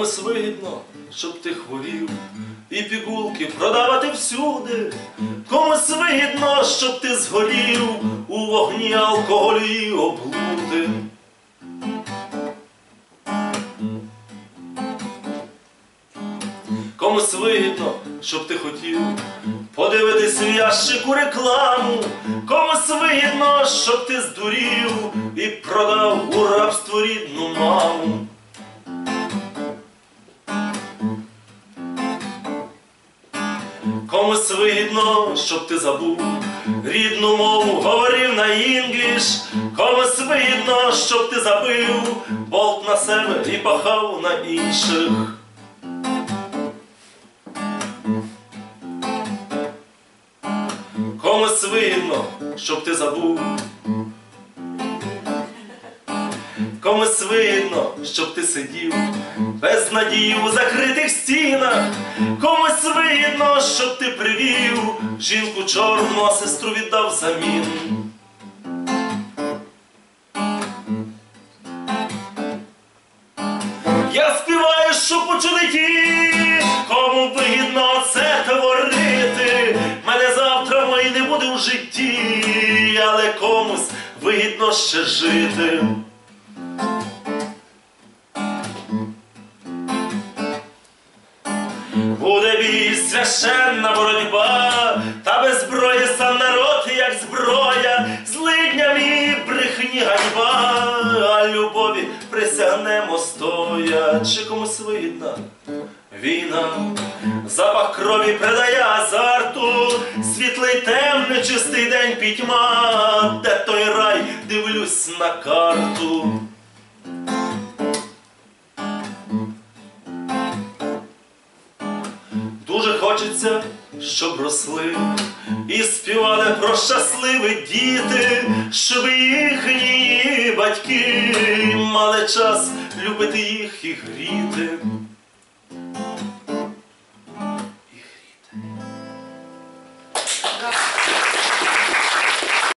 Комусь вигідно, щоб ти хворів, і пігулки продавати всюди. Комусь вигідно, щоб ти згорів у вогні алкоголю і облуди. Комусь вигідно, щоб ти хотів подивитись в ящику рекламу. Комусь вигідно, щоб ти здурів і продав у рабство рідну Комусь вигідно, щоб ти забув рідну мову, говорив на інгліш. Комусь вигідно, щоб ти забив болт на себе і пахав на інших. Комусь вигідно, щоб ти забув. Комусь вигідно, щоб ти сидів без надії у закритих стінах. Комусь вигідно, щоб ти привів жінку чорну, а сестру віддав замін. Я співаю, щоб почули ті, кому вигідно це творити. Мене завтра мої не буде у житті, але комусь вигідно ще жити. Буде бій священна боротьба, та без зброї сам народ, як зброя, злидням і брехні ганьба, а любові присягнемо стоячи комусь видно. Війна, запах крові придає азарту, світлий темний чистий день пітьма, де той рай, дивлюсь на карту. Хочеться, щоб росли і співали про щасливі діти, щоб їхні батьки мали час любити їх і гріти.